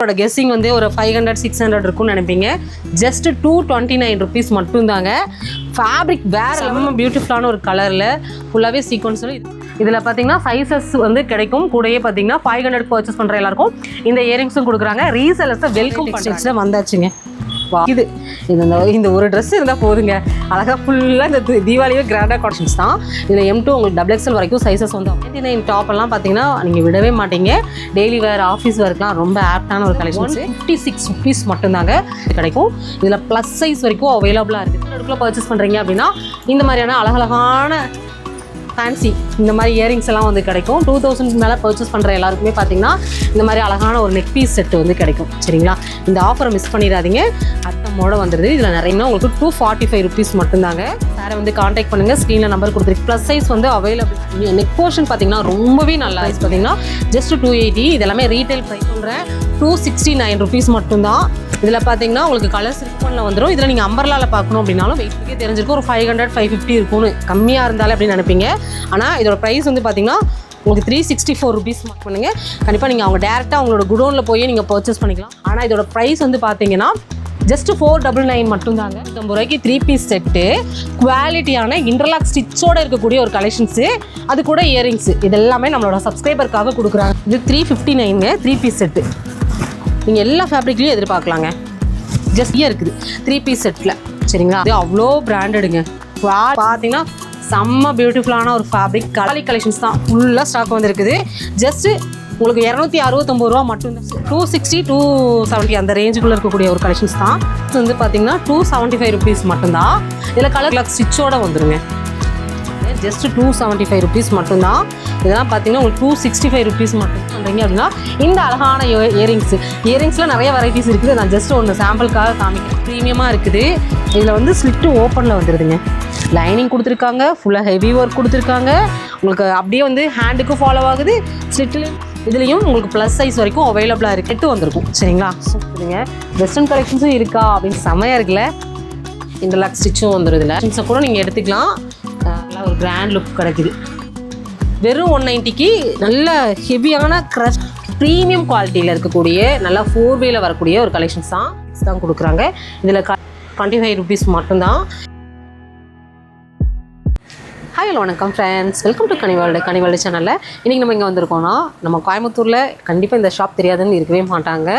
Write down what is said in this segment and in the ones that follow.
இதோட கெஸ்ஸிங் வந்து ஒரு ஃபைவ் ஹண்ட்ரட் சிக்ஸ் ஹண்ட்ரட் இருக்கும்னு நினைப்பீங்க. Just two twenty nine rupees மட்டும்தாங்க. ஃபேப்ரிக் வேற ரொம்ப பியூட்டிஃபுல்லான ஒரு கலரில் ஃபுல்லாகவே சீக்வன்ஸ் இதில் பார்த்தீங்கன்னா சைஸஸ் வந்து கிடைக்கும். கூடயே பார்த்தீங்கன்னா ஃபைவ் ஹண்ட்ரட் பர்ச்சேஸ் பண்ணுற எல்லாருக்கும் இந்த இயரிங்ஸும் கொடுக்குறாங்க. ரீசெலர்ஸை வெல்கம் பண்ணுறதுல வந்தாச்சுங்க. இது இது இந்த இந்த ஒரு ட்ரெஸ் இருந்தால் போதுங்க. அழகாக ஃபுல்லாக இந்த தீபாவளியே கிராண்டாக கலெக்ஷன்ஸ் தான். இதில் எம் டூ உங்களுக்கு டபுள் எக்ஸல் வரைக்கும் சைஸஸ் வந்து நைன்டி நைன் டாப் எல்லாம் பார்த்தீங்கன்னா நீங்கள் விடவே மாட்டீங்க. டெய்லி வேர் ஆஃபீஸ் ஒர்க்லாம் ரொம்ப ஆப்டான ஒரு கலெக்ஷன்ஸ் ஃபிஃப்டி சிக்ஸ் ருபீஸ் மட்டும்தாங்க கிடைக்கும். இதில் ப்ளஸ் சைஸ் வரைக்கும் அவைலபிளாக இருக்குது இடத்துல பர்ச்சேஸ் பண்ணுறீங்க அப்படின்னா இந்த மாதிரியான அழகழகான ஃபேன்சி இந்த மாதிரி இயரிங்ஸ் எல்லாம் வந்து கிடைக்கும். டூ தௌசண்ட் மேலே பர்ச்சேஸ் பண்ணுற எல்லாருக்குமே பார்த்தீங்கன்னா இந்த மாதிரி அழகான ஒரு நெக் பீஸ் செட்டு வந்து கிடைக்கும். சரிங்களா? இந்த ஆஃபரை மிஸ் பண்ணிடாதீங்க. அத்தமோட வந்துடுது. இதில் நிறைய உங்களுக்கு டூ ஃபார்ட்டி ஃபைவ் ருபீஸ் மட்டும்தாங்க. சாரை வந்து காண்டாக்ட் பண்ணுங்கள் ஸ்க்ரீனில் நம்பர் கொடுத்துருக்கு. ப்ளஸ் சைஸ் வந்து அவைலபிள் நெக் போர்ஷன் பார்த்தீங்கன்னா ரொம்பவே நல்லா சைஸ் பார்த்தீங்கன்னா ஜஸ்ட் டூ எயிட்டி இது எல்லாமே ரீட்டைல் ப்ரைஸ் சொல்கிறேன் டூ சிக்ஸ்டி நைன் ருபீஸ் மட்டும்தான். இதில் பார்த்தீங்கன்னா உங்களுக்கு கலர்ஸ் ரிப்பனில் வந்துடும் இதில் நீங்கள் அம்பர்லாவில் பார்க்கணும் அப்படின்னாலும் வெயிட்டுக்கே தெரிஞ்சிருக்கும். ஒரு ஃபைவ் ஹண்ட்ரட் ஃபைவ் ஃபிஃப்டி இருக்கும்னு. கம்மியாக இருந்தாலே அப்படின்னு நினைப்பீங்க. ஆனால் இதோட ப்ரைஸ் வந்து பார்த்தீங்கன்னா உங்களுக்கு three sixty four rupees mark பண்ணுங்கள் கண்டிப்பாக நீங்கள் அவங்க டேரெக்டாக அவங்களோட குடோனில் போய் நீங்கள் பர்ச்சேஸ் பண்ணிக்கலாம். ஆனால் இதோட ப்ரைஸ் வந்து பார்த்தீங்கன்னா ஜஸ்ட் ஃபோர் டபுள் நைன் மட்டும்தாங்க. ஐம்பது ரூபாய்க்கு த்ரீ பீஸ் செட்டு குவாலிட்டியான இன்டர்லாக் ஸ்டிச்சோட இருக்கக்கூடிய ஒரு கலெக்ஷன்ஸு அது கூட இயரிங்ஸு இது எல்லாமே நம்மளோட சப்ஸ்கிரைபருக்காக கொடுக்குறாங்க. இது த்ரீ ஃபிஃப்டி நைனுங்க த்ரீ பீஸ் செட்டு நீங்கள் எல்லா ஃபேப்ரிக்லையும் எதிர்பார்க்கலாங்க. ஜஸ்டியாக இருக்குது. த்ரீ பீஸ் செட்டில் சரிங்களா? அது அவ்வளோ பிராண்டடுங்க பார்த்தீங்கன்னா செம்ம பியூட்டிஃபுல்லான ஒரு ஃபேப்ரிக் கலரி கலெக்ஷன்ஸ் தான். ஃபுல்லாக ஸ்டாக் வந்துருக்குது. ஜஸ்ட்டு உங்களுக்கு இரநூத்தி அறுபத்தொம்பது ரூபா மட்டும் டூ சிக்ஸ்டி டூ செவன்ட்டி அந்த ரேஞ்சுக்குள்ளே இருக்கக்கூடிய ஒரு கலெக்ஷன்ஸ் தான். இது வந்து பார்த்தீங்கன்னா டூ செவன்ட்டி ஃபைவ் ருபீஸ் மட்டும்தான். இதில் கலர் கலர் ஸ்டிச்சோட வந்துருங்க. Just two seventy five rupees மட்டும்தான். இதெல்லாம் பார்த்தீங்கன்னா உங்களுக்கு டூ சிக்ஸ்டி ஃபைவ் ருபீஸ் மட்டும் பண்ணுறீங்க அப்படின்னா இந்த அழகான இயரிங்ஸ் இயரிங்ஸில் நிறைய வெரைட்டிஸ் இருக்குது. நான் ஜஸ்ட் ஒன்று சாம்பிளுக்காக காமிக்கிறேன். ப்ரீமியமாக இருக்குது. இதில் வந்து ஸ்லிட்டு ஓப்பனில் வந்துடுதுங்க லைனிங் கொடுத்துருக்காங்க. ஃபுல்லாக ஹெவி ஒர்க் கொடுத்துருக்காங்க. உங்களுக்கு அப்படியே வந்து ஹேண்டுக்கும் ஃபாலோ ஆகுது. ஸ்லிட்டில் இதுலேயும் உங்களுக்கு ப்ளஸ் சைஸ் வரைக்கும் அவைலபிளாக இருக்குது எட்டு வந்திருக்கும். சரிங்களா? சரிங்க வெஸ்டர்ன் கலெக்ஷன்ஸும் இருக்கா அப்படின்னு செமையாக இருக்குல்ல? இந்த லக் ஸ்டிச்சும் வந்துடும் இதில் ஸ்டிச்சை கூட நீங்கள் எடுத்துக்கலாம். நல்லா ஒரு கிராண்ட் லுக் கிடைக்குது. வெறும் ஒன் நைன்ட்டிக்கு நல்ல ஹெவியான க்ரஷ் ப்ரீமியம் குவாலிட்டியில் இருக்கக்கூடிய நல்லா ஃபோர் வேல வரக்கூடிய ஒரு கலெக்ஷன்ஸ் தான் தான் கொடுக்குறாங்க. இதில் டுவெண்ட்டி ஃபைவ் ருபீஸ் மட்டும்தான். ஹாய் வணக்கம் ஃப்ரெண்ட்ஸ் வெல்கம் டு கனிவால்டு கனிவால்டு சேனலில் இன்றைக்கி நம்ம இங்கே வந்திருக்கோம்னா நம்ம கோயம்புத்தூரில் கண்டிப்பாக இந்த ஷாப் தெரியாதுன்னு இருக்கவே மாட்டாங்க.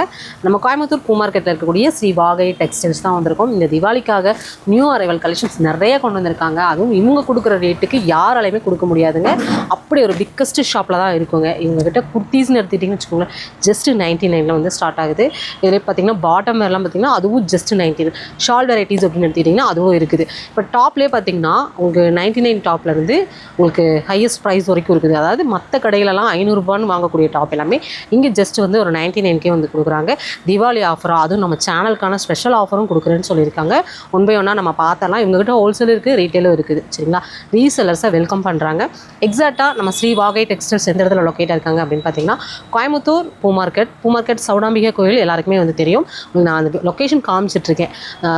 நம்ம கோயம்புத்தூர் பூ மார்க்கெட்டில் இருக்கக்கூடிய ஸ்ரீ வாகை டெக்ஸ்டைல்ஸ் தான் வந்திருக்கோம். இந்த திவாலிக்காக நியூ அரைவல் கலெக்ஷன்ஸ் நிறைய கொண்டு வந்திருக்காங்க. அதுவும் இவங்க கொடுக்குற ரேட்டுக்கு யாராலையுமே கொடுக்க முடியாதுங்க. அப்படி ஒரு பிக்கஸ்ட் ஷாப்பில் தான் இருக்குங்க. இவங்ககிட்ட குர்த்தீஸ்னு எடுத்துட்டிங்கன்னு வச்சுக்கோங்களேன் ஜஸ்ட்டு நைன்டி நைனில் வந்து ஸ்டார்ட் ஆகுது. இதில் பார்த்தீங்கன்னா பாட்டம் வேர்லாம் பார்த்தீங்கன்னா அதுவும் ஜஸ்ட் நைன்டி ஷால் வெரைட்டிஸ் அப்படின்னு எடுத்துக்கிட்டிங்கன்னா அதுவும் இருக்குது. இப்போ டாப்லேயே பார்த்தீங்கன்னா உங்களுக்கு நைன்டி நைன் டாப் டாப்லேருந்து உங்களுக்கு ஹையஸ்ட் ப்ரைஸ் வரைக்கும் இருக்குது. அதாவது மற்ற கடையிலலாம் ஐநூறுரூபான்னு வாங்கக்கூடிய டாப் எல்லாமே இங்கே ஜஸ்ட் வந்து ஒரு நைன்ட்டி நைன்கே வந்து கொடுக்குறாங்க. தீபாவளி ஆஃபராக அதுவும் நம்ம சேனலுக்கான ஸ்பெஷல் ஆஃபரும் கொடுக்குறேன்னு சொல்லியிருக்காங்க. ஒன் பை ஒன்னாக நம்ம பார்த்தலாம் இவங்ககிட்ட ஹோல்சேல் இருக்குது ரீட்டெயிலும் இருக்குது. சரிங்களா? ரீசெலர்ஸை வெல்கம் பண்ணுறாங்க எக்ஸாக்டாக நம்ம ஸ்ரீ வாகை டெக்ஸ்டைல்ஸ் எந்த இடத்துல லொக்கேட் இருக்காங்க அப்படின்னு பார்த்தீங்கன்னா கோயம்புத்தூர் பூ மார்க்கெட் பூ மார்க்கெட் சவுடாம்பிகை கோயில் எல்லாருக்குமே வந்து தெரியும். நான் அந்த லொக்கேஷன் காமிச்சிட்ருக்கேன்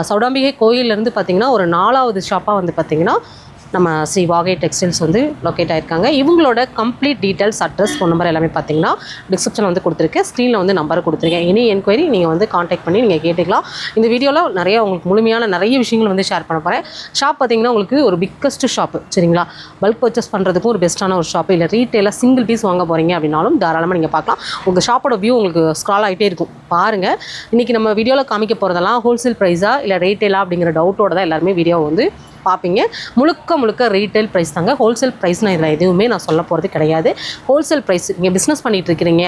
சௌடாம்பிகை கோயிலேருந்து பார்த்தீங்கன்னா ஒரு நாலாவது ஷாப்பாக வந்து பார்த்தீங்கன்னா நம்ம ஸ்ரீ வாகை டெக்ஸ்டைல்ஸ் வந்து லொக்கேட் ஆயிருக்காங்க. இவங்களோட complete details address phone number எல்லாமே பார்த்தீங்கன்னா டிஸ்கிரிப்ஷனில் வந்து கொடுத்துருக்கேன் ஸ்க்ரீனில் வந்து நம்பர் கொடுத்துருக்கேன் எனி என்கொயரி நீங்கள் வந்து காண்டாக்ட் பண்ணி நீங்கள் கேட்டுக்கலாம். இந்த வீடியோவில் நிறைய உங்களுக்கு முழுமையான நிறைய விஷயங்கள் வந்து ஷேர் பண்ண போகிறேன் ஷாப் பார்த்தீங்கன்னா உங்களுக்கு ஒரு பிக்கஸ்ட் ஷாப்பு சரிங்களா? பல்க் பர்ச்சேஸ் பண்ணுறதுக்கும் ஒரு பெஸ்ட்டான ஒரு ஷாப்பு இல்லை ரீட்டெயிலாக சிங்கிள் பீஸ் வாங்க போகிறீங்க அப்படின்னாலும் தாராளமாக நீங்கள் பார்க்கலாம் உங்கள் ஷாப்போட வியூ உங்களுக்கு ஸ்க்ரால் ஆகிட்டே இருக்கும். பாருங்கள் இன்றைக்கி நம்ம வீடியோவில் காமிக்க போகிறதெல்லாம் ஹோல்சேல் ப்ரைஸா இல்லை ரீட்டெயிலாக அப்படிங்கிற டவுட்டோட தான் எல்லாருமே வீடியோ வந்து பார்ப்பீங்க. முழுக்க முழுக்க ரீட்டைல் ப்ரைஸ் தாங்க. ஹோல்சேல் ப்ரைஸ் நான் இதில் எதுவுமே நான் சொல்ல போகிறது கிடையாது. ஹோல்சேல் ப்ரைஸ் நீங்கள் பிஸ்னஸ் பண்ணிகிட்டு இருக்கிறீங்க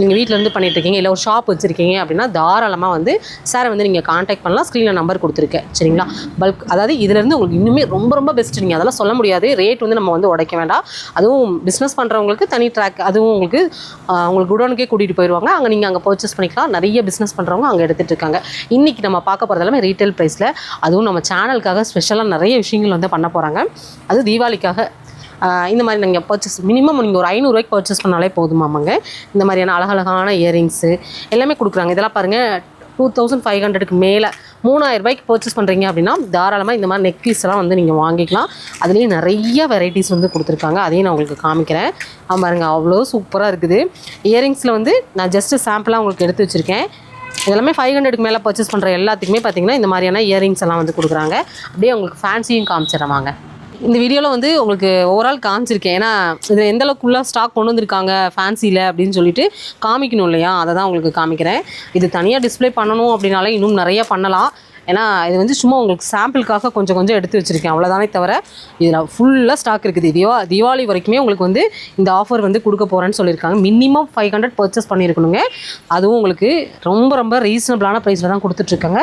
நீங்கள் வீட்டிலேருந்து பண்ணிகிட்டு இருக்கீங்க இல்லை ஒரு ஷாப் வச்சுருக்கீங்க அப்படின்னா தாராளமாக வந்து சாரை வந்து நீங்கள் காண்டாக்ட் பண்ணலாம். ஸ்க்ரீனில் நம்பர் கொடுத்துருக்கேன். சரிங்களா? பல்க் அதாவது இதுலேருந்து உங்களுக்கு இன்னுமே ரொம்ப ரொம்ப பெஸ்ட் நீங்கள் அதெல்லாம் சொல்ல முடியாது. ரேட் வந்து நம்ம வந்து உடைக்க வேண்டாம். அதுவும் பிஸ்னஸ் பண்ணுறவங்களுக்கு தனி ட்ராக் அதுவும் உங்களுக்கு உங்களுக்கு குடோனுக்கே கூட்டிகிட்டு போயிடுவாங்க அங்கே நீங்கள் அங்கே பர்ச்சேஸ் பண்ணிக்கலாம். நிறைய பிஸ்னஸ் பண்ணுறவங்க அங்கே எடுத்துகிட்டு இருக்காங்க. இன்றைக்கி நம்ம பார்க்க போகிறது எல்லாமே ரீட்டைல் ப்ரைஸில் அதுவும் நம்ம சேனலுக்காக ஸ்பெஷலாக நிறைய விஷயங்கள் வந்து பண்ண போகிறாங்க அது தீபாவளிக்காக. இந்த மாதிரி நீங்கள் பர்ச்சேஸ் மினிமம் நீங்கள் ஒரு ஐநூறுரூவாய்க்கு பர்ச்சேஸ் பண்ணாலே போதுமாமாங்க இந்த மாதிரியான அழகழகான இயரிங்ஸு எல்லாமே கொடுக்குறாங்க. இதெல்லாம் பாருங்கள் டூ தௌசண்ட் ஃபைவ் ஹண்ட்ரடுக்கு மேலே மூணாயிரம் ரூபாய்க்கு பர்ச்சேஸ் பண்ணுறீங்க அப்படின்னா தாராளமாக இந்த மாதிரி நெக் பீஸ் எல்லாம் வந்து நீங்கள் வாங்கிக்கலாம். அதுலேயும் நிறைய வெரைட்டிஸ் வந்து கொடுத்துருக்காங்க. அதையும் நான் உங்களுக்கு காமிக்கிறேன். பாருங்கள் பாருங்க அவ்வளோ சூப்பராக இருக்குது. இயரிங்ஸில் வந்து நான் ஜஸ்ட்டு சாம்பிளாக உங்களுக்கு எடுத்து வச்சுருக்கேன். இதெல்லாமே ஃபைவ் ஹண்ட்ரடுக்கு மேலே பர்ச்சேஸ் பண்ணுற எல்லாத்துக்குமே பார்த்தீங்கன்னா இந்த மாதிரியான இயரிங்ஸ் எல்லாம் வந்து கொடுக்குறாங்க. அப்படியே உங்களுக்கு ஃபேன்சியும் காமிச்சிடுறாங்க இந்த வீடியோவில் வந்து உங்களுக்கு ஓவரால் காமிச்சிருக்கேன். ஏன்னா இதில் எந்த அளவுக்குள்ள ஸ்டாக் கொண்டு வந்திருக்காங்க ஃபேன்சியில் அப்படின்னு சொல்லிட்டு காமிக்கணும் இல்லையா? அதை தான் உங்களுக்கு காமிக்கிறேன். இது தனியாக டிஸ்ப்ளே பண்ணணும் அப்படின்னாலே இன்னும் நிறைய பண்ணலாம். ஏன்னா இது வந்து சும்மா உங்களுக்கு சாம்பிளுக்காக கொஞ்சம் கொஞ்சம் எடுத்து வச்சுருக்கேன். அவ்வளோதானே தவிர இதில் ஃபுல்லாக ஸ்டாக் இருக்குது. தீபா தீபாவளி வரைக்குமே உங்களுக்கு வந்து இந்த ஆஃபர் வந்து கொடுக்க போகிறேன்னு சொல்லியிருக்காங்க. மினிமம் ஃபைவ் ஹண்ட்ரட் பர்ச்சேஸ் பண்ணியிருக்கணுங்க. அதுவும் உங்களுக்கு ரொம்ப ரொம்ப ரீசனபிளான ப்ரைஸில் தான் கொடுத்துட்ருக்காங்க.